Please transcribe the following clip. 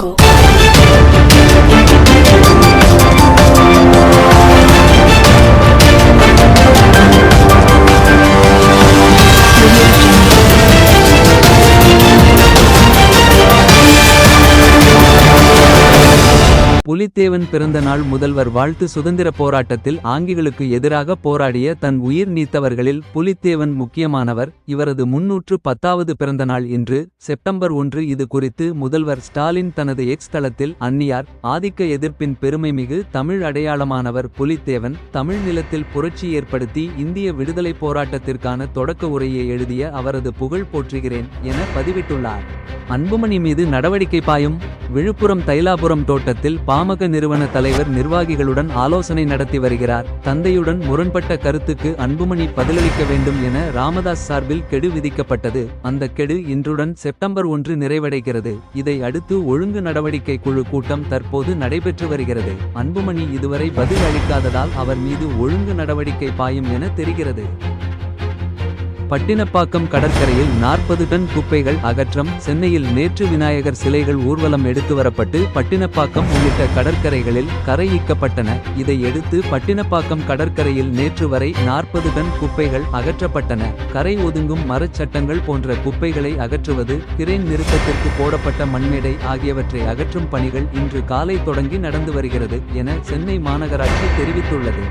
jungle. Pulithevan பிறந்த நாள் முதல்வர் வாழ்த்து சுதந்திர போராட்டத்தில் ஆங்கிகளுக்கு எதிராக போராடிய தன் உயிர் நீத்தவர்களில் புலித்தேவன் முக்கியமானவர். இவரது முன்னூற்று பத்தாவது பிறந்த நாள் இன்று செப்டம்பர் ஒன்று இது குறித்து முதல்வர் ஸ்டாலின் தனது எக்ஸ் தளத்தில் அந்நியார் ஆதிக்க எதிர்ப்பின் பெருமைமிகு தமிழ் அடையாளமானவர் புலித்தேவன் தமிழ் நிலத்தில் புரட்சி ஏற்படுத்தி இந்திய விடுதலைப் போராட்டத்திற்கான தொடக்க உரையை எழுதிய அவரது புகழ் போற்றுகிறேன் என பதிவிட்டுள்ளார். அன்புமணி மீது நடவடிக்கை பாயும்? விழுப்புரம் தைலாபுரம் தோட்டத்தில் பாமக நிறுவன தலைவர் நிர்வாகிகளுடன் ஆலோசனை நடத்தி வருகிறார். தந்தையுடன் முரண்பட்ட கருத்துக்கு அன்புமணி பதிலளிக்க வேண்டும் என ராமதாஸ் சார்பில் கெடு விதிக்கப்பட்டது. அந்த கெடு இன்றுடன் செப்டம்பர் ஒன்று நிறைவடைகிறது. இதை அடுத்து ஒழுங்கு நடவடிக்கை குழு கூட்டம் தற்போது நடைபெற்று வருகிறது. அன்புமணி இதுவரை பதில் அளிக்காததால் அவர் மீது ஒழுங்கு நடவடிக்கை பாயும் என தெரிகிறது. பட்டினப்பாக்கம் கடற்கரையில் நாற்பது டன் குப்பைகள் அகற்றம் சென்னையில் நேற்று விநாயகர் சிலைகள் ஊர்வலம் எடுத்து வரப்பட்டு பட்டினப்பாக்கம் உள்ளிட்ட கடற்கரைகளில் கரையீக்கப்பட்டன இதையடுத்து பட்டினப்பாக்கம் கடற்கரையில் நேற்று வரை நாற்பது டன் குப்பைகள் அகற்றப்பட்டன. கரை ஒதுங்கும் மரச்சட்டங்கள் போன்ற குப்பைகளை அகற்றுவது கிரேன் நிறுத்தத்திற்கு போடப்பட்ட மண்மேடை ஆகியவற்றை அகற்றும் பணிகள் இன்று காலை தொடங்கி நடந்து வருகிறது என சென்னை மாநகராட்சி தெரிவித்துள்ளது.